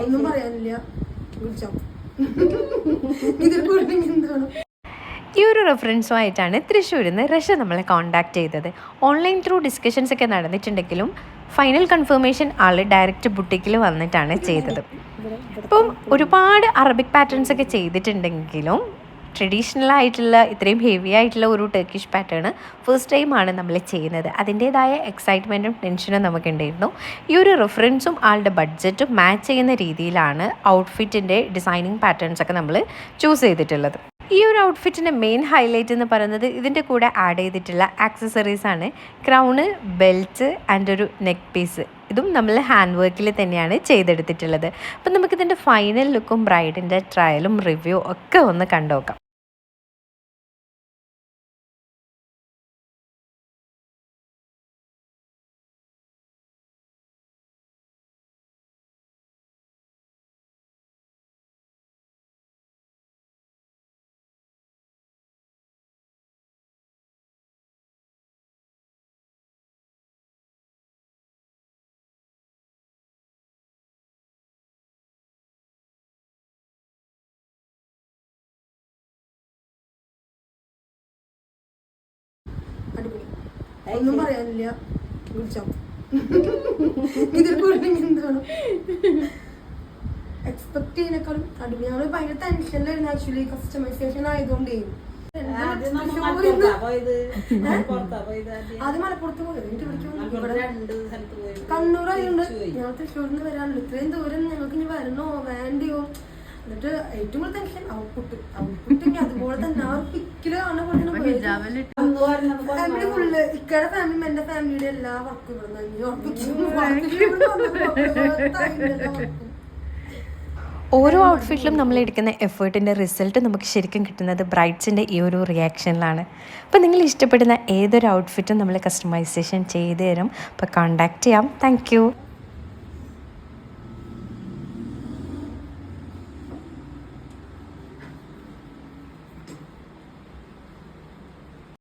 ഒന്നും പറയാനില്ല. വിളിച്ചോ. ഇതിൽ കൂടുതൽ എന്താണ്? ഈ ഒരു റെഫറൻസുമായിട്ടാണ് തൃശ്ശൂരിൽ നിന്ന് റഷ്യ നമ്മളെ കോൺടാക്ട് ചെയ്തത്. ഓൺലൈൻ ത്രൂ ഡിസ്കഷൻസ് ഒക്കെ നടന്നിട്ടുണ്ടെങ്കിലും ഫൈനൽ കൺഫർമേഷൻ ആൾ ഡയറക്റ്റ് ബുട്ടിക്കിൽ വന്നിട്ടാണ് ചെയ്തത്. ഇപ്പം ഒരുപാട് അറബിക് പാറ്റേൺസ് ഒക്കെ ചെയ്തിട്ടുണ്ടെങ്കിലും ട്രഡീഷണൽ ആയിട്ടുള്ള ഇത്രയും ഹെവി ആയിട്ടുള്ള ഒരു ടർക്കിഷ് പാറ്റേൺ ഫസ്റ്റ് ടൈമാണ് നമ്മൾ ചെയ്യുന്നത്. അതിന്റേതായ എക്സൈറ്റ്മെന്റും ടെൻഷനും നമുക്കുണ്ടായിരുന്നു. ഈ ഒരു റെഫറൻസും ആളുടെ ബഡ്ജറ്റും മാച്ച് ചെയ്യുന്ന രീതിയിലാണ് ഔട്ട്ഫിറ്റിന്റെ ഡിസൈനിങ് പാറ്റേൺസ് ഒക്കെ നമ്മൾ ചൂസ് ചെയ്തിട്ടുള്ളത്. ഈ ഒരു ഔട്ട്ഫിറ്റിന്റെ മെയിൻ ഹൈലൈറ്റ് എന്ന് പറയുന്നത് ഇതിന്റെ കൂടെ ആഡ് ചെയ്തിട്ടുള്ള ആക്സസറീസ് ആണ് ക്രൗണ് ബെൽറ്റ് ആൻഡ് ഒരു നെക്ക് പീസ് ഇതും നമ്മൾ ഹാൻഡ് വർക്കിൽ തന്നെയാണ് ചെയ്തെടുത്തിട്ടുള്ളത്. അപ്പം നമുക്കിതിന്റെ ഫൈനൽ ലുക്കും ബ്രൈഡിന്റെ ട്രയലും റിവ്യൂ ഒക്കെ ഒന്ന് കണ്ടുനോക്കാം ഒന്നും പറയാനില്ല. വിളിച്ചോ. ഇതിൽ കൂടുതൽ എന്താണ്? എക്സ്പെക്ട് ചെയ്യുന്നേക്കാളും അടിപൊളി ഞങ്ങൾ ഭയങ്കര ടെൻഷനിലായിരുന്നു ആക്ച്വലി കസ്റ്റമൈസേഷൻ ആയതുകൊണ്ടേ. നമ്മൾ മലപ്പുറത്താ പോയത്. കണ്ണൂർ ആയതുകൊണ്ട്. ഞങ്ങൾ തൃശ്ശൂരിൽ നിന്ന് വരാനുള്ളൂ ഇത്രയും ദൂരം ഞങ്ങൾക്ക് ഇനി വരണോ? വേണ്ടയോ? എന്നിട്ട് ഏറ്റവും കൂടുതൽ ടെൻഷൻ ഔട്ട്പുട്ട് ഔട്ട്പുട്ട് അതുപോലെ തന്നെ. ആ ഒരു പിക്കിൽ കാണുന്ന പോലെ പറഞ്ഞത് ഫാമിലി ഫുള്ള് ഇക്കയുടെ ഫാമിലി എന്റെ ഫാമിലിയുടെ എല്ലാ വർക്കും ഇവിടെ ഓരോ ഔട്ട്ഫിറ്റിലും നമ്മൾ എടുക്കുന്ന എഫേർട്ടിന്റെ റിസൾട്ട് നമുക്ക് ശരിക്കും കിട്ടുന്നത് ബ്രൈഡ്സിന്റെ ഈ ഒരു റിയാക്ഷനിലാണ് അപ്പോൾ നിങ്ങൾ ഇഷ്ടപ്പെടുന്ന ഏതൊരു ഔട്ട്ഫിറ്റും നമ്മൾ കസ്റ്റമൈസേഷൻ ചെയ്ത് തരും. അപ്പോൾ കോൺടാക്റ്റ് ചെയ്യാം. താങ്ക്